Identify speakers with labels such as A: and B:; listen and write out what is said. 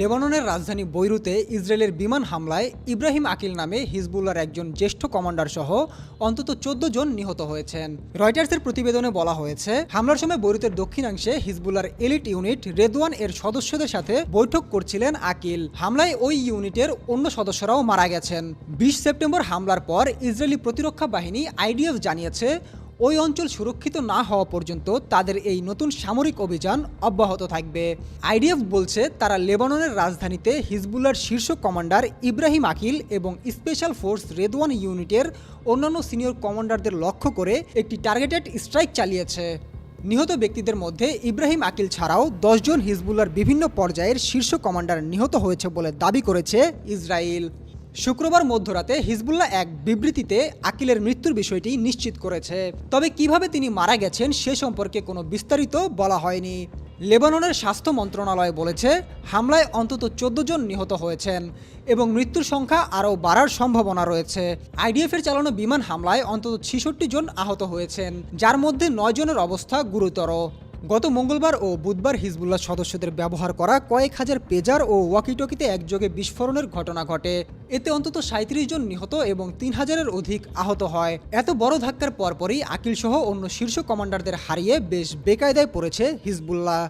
A: লেবাননের রাজধানী বৈরুতে ইসরায়েলের বিমান হামলায় ইব্রাহিম আকিল নামে হিজবুল্লার একজন জ্যেষ্ঠ কমান্ডার সহ অন্তত চোদ্দ জন নিহত হয়েছেন। রয়টার্সের প্রতিবেদনে বলা হয়েছে, হামলার সময় বৈরুতের দক্ষিণাংশে হিজবুল্লার এলিট ইউনিট রেদওয়ান এর সদস্যদের সাথে বৈঠক করছিলেন আকিল। হামলায় ওই ইউনিটের অন্য সদস্যরাও মারা গেছেন। বিশ সেপ্টেম্বর হামলার পর ইসরায়েলি প্রতিরক্ষা বাহিনী আইডিএফ জানিয়েছে ওই অঞ্চল সুরক্ষিত না হওয়া পর্যন্ত তাদের এই নতুন সামরিক অভিযান অব্যাহত থাকবে। আইডিএফ বলছে, তারা লেবাননের রাজধানীতে হিজবুল্লার শীর্ষ কমান্ডার ইব্রাহিম আকিল এবং স্পেশাল ফোর্স রেদওয়ান ইউনিটের অন্যান্য সিনিয়র কমান্ডারদের লক্ষ্য করে একটি টার্গেটেড স্ট্রাইক চালিয়েছে। নিহত ব্যক্তিদের মধ্যে ইব্রাহিম আকিল ছাড়াও দশজন হিজবুল্লার বিভিন্ন পর্যায়ের শীর্ষ কমান্ডার নিহত হয়েছে বলে দাবি করেছে ইসরায়েল শুক্রবার মধ্যরাতে হিজবুল্লাহ এক বিবৃতিতে আকিলের মৃত্যুর বিষয়টি নিশ্চিত করেছে। তবে কীভাবে তিনি মারা গেছেন সে সম্পর্কে কোনো বিস্তারিত বলা হয়নি। লেবাননের স্বাস্থ্য মন্ত্রণালয় বলেছে, হামলায় অন্তত চোদ্দ জন নিহত হয়েছেন এবং মৃত্যুর সংখ্যা আরও বাড়ার সম্ভাবনা রয়েছে। আইডিএফের চালানো বিমান হামলায় অন্তত ছেষট্টি জন আহত হয়েছেন, যার মধ্যে নয় জনের অবস্থা গুরুতর। গত মঙ্গলবার ও বুধবার হিজবুল্লাহ সদস্যদের ব্যবহার করা কয়েক হাজার পেজার ও ওয়াকিটকিতে একযোগে বিস্ফোরণের ঘটনা ঘটে। এতে অন্তত সাঁত্রিশ জন নিহত এবং তিন হাজারের অধিক আহত হয়। এত বড় ধাক্কার পরপরই আকিলসহ অন্য শীর্ষ কমান্ডারদের হারিয়ে বেশ বেকায়দায় পড়েছে হিজবুল্লাহ।